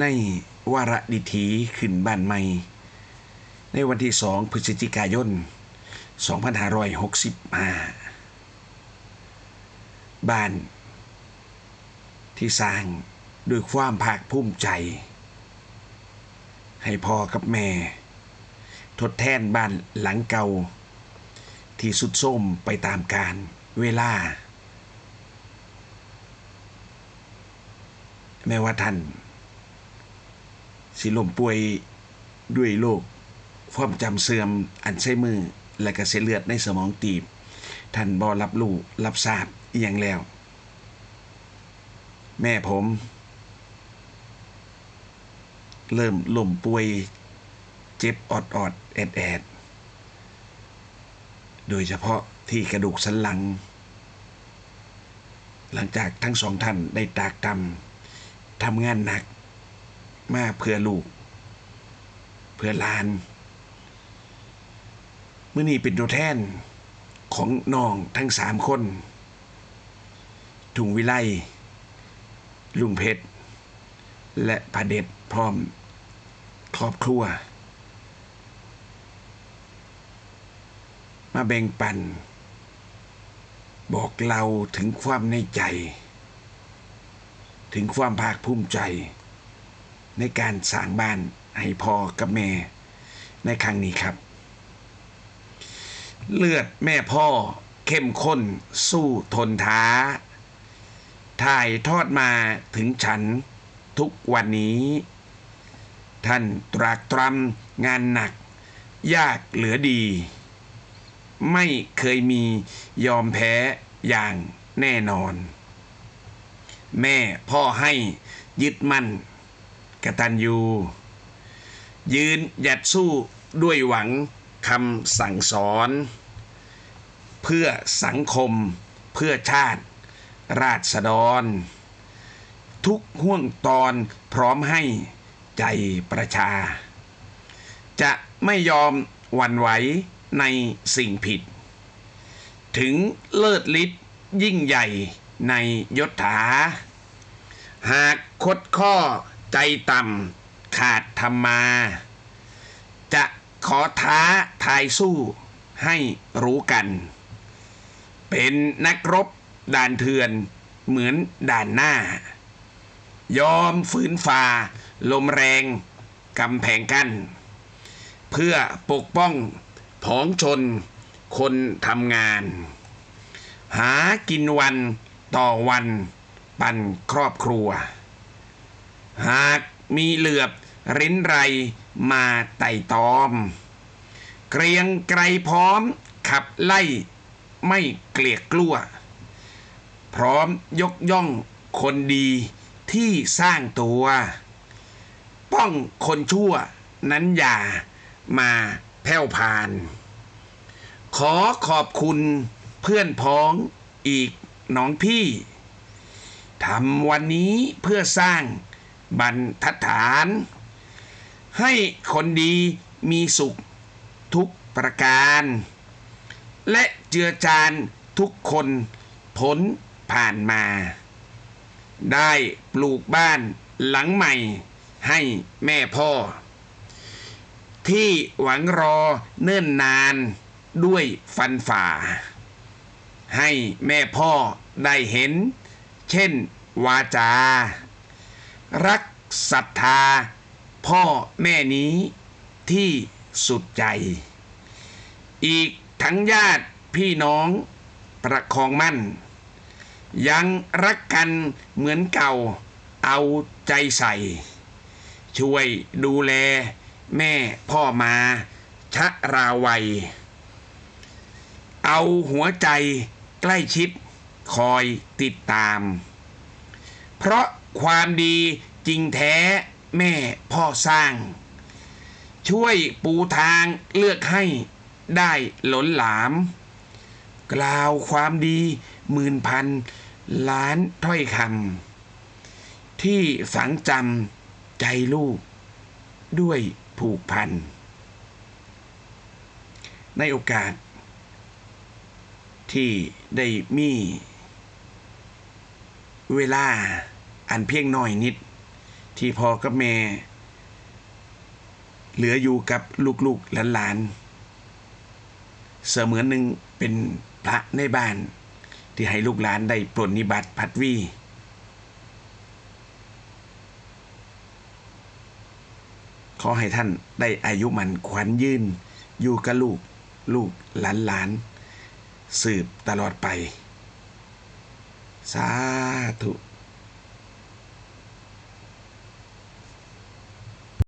ในวาระดิถีขึ้นบ้านใหม่ ในวันที่ 2 พฤศจิกายน 2565 บ้าน ที่สร้างด้วยความภาคภูมิใจ ให้พ่อกับแม่ ทดแทนบ้านหลังเก่า ที่สุดโทรมไปตามการเวลา แม้ว่าท่าน สิลมป่วยด้วยโรคความจำเสื่อมอันใช้มือ และกระเส้นเลือดในสมองตีบ ท่านบอรับรู้รับทราบอย่างแล้ว แม่ผม เริ่มล่มป่วยเจ็บออดออดแอดแอดโดยเฉพาะที่กระดูกสันหลัง หลังจากทั้งสองท่านได้ตากตำทำงานหนัก มาเพื่อลูก เพื่อลานเมื่อนี้เป็นตัวแทนของน้องทั้งสามคน ถุงวิไลลุงเพชร และพระเด็ดพร้อม ครอบครัว มาแบ่งปัน บอกเราถึงความในใจ ถึงความภาคภูมิใจ ในการสร้างบ้านให้พ่อกับแม่ ในครั้งนี้ครับ เลือดแม่พ่อเข้มข้นสู้ทนท้า ถ่ายทอดมาถึงฉันทุกวันนี้ ท่านตรากตรำงานหนัก ยากเหลือดี ไม่เคยมียอมแพ้อย่างแน่นอน แม่พ่อให้ยึดมั่น กตัญญู ยืนหยัดสู้ด้วยหวังคำสั่งสอน เพื่อสังคม เพื่อชาติ ราษฎร ทุกห่วงตอนพร้อมให้ใจประชา จะไม่ยอมหวั่นไหวในสิ่งผิด ถึงเลิศฤทธิ์ยิ่งใหญ่ในยศถา หากคดข้อ ใจต่ำขาดธรรมา จะขอท้าทายสู้ให้รู้กัน เป็นนักรบด่านเถื่อนเหมือนด่านหน้า ยอมฝืนฝ่า ลมแรงกำแพงกั้น เพื่อปกป้องผองชนคนทำงาน หากินวันต่อวันปั่นครอบครัว หากมีเหลือบริ้นไรมาไต่ตอม เกรียงไกรพร้อมขับไล่ไม่เกลียกกลัว พร้อมยกย่องคนดีที่สร้างตัว ป้องคนชั่วนั้นอย่ามาแผ่วพาน ขอขอบคุณเพื่อนพ้องอีกน้องพี่ทำวันนี้เพื่อสร้าง บรรทัดฐาน ให้คนดีมีสุขทุกประการ และเจือจานทุกคนพ้นผ่านมา ได้ปลูกบ้านหลังใหม่ให้แม่พ่อ ที่หวังรอเนิ่นนานด้วยฟันฝ่า ให้แม่พ่อได้เห็น เช่นวาจา รักศรัทธา พ่อแม่นี้ที่สุดใจ อีกทั้งญาติพี่น้องประคองมั่น ยังรักกันเหมือนเก่าเอาใจใส่ ช่วยดูแลแม่พ่อมาชะราวัย เอาหัวใจใกล้ชิดคอยติดตาม เพราะ ความดีจริงแท้แม่พ่อสร้าง ช่วยปูทางเลือกให้ได้หล้นหลาม กล่าวความดีหมื่นพันล้านถ้อยคำที่ฝังจำใจลูก ด้วยผูกพัน ในโอกาส ที่ได้มี เวลา อันเพียงน้อยนิด ที่พ่อกับแม่ เหลืออยู่กับลูกๆหลานๆเสมือนหนึ่งเป็นพระในบ้าน ที่ให้ลูกหลานได้ปรนนิบัติพัดวีขอให้ท่านได้อายุมันขวัญยืน อยู่กับลูก ลูกหลานหลานสืบตลอดไป สาธุ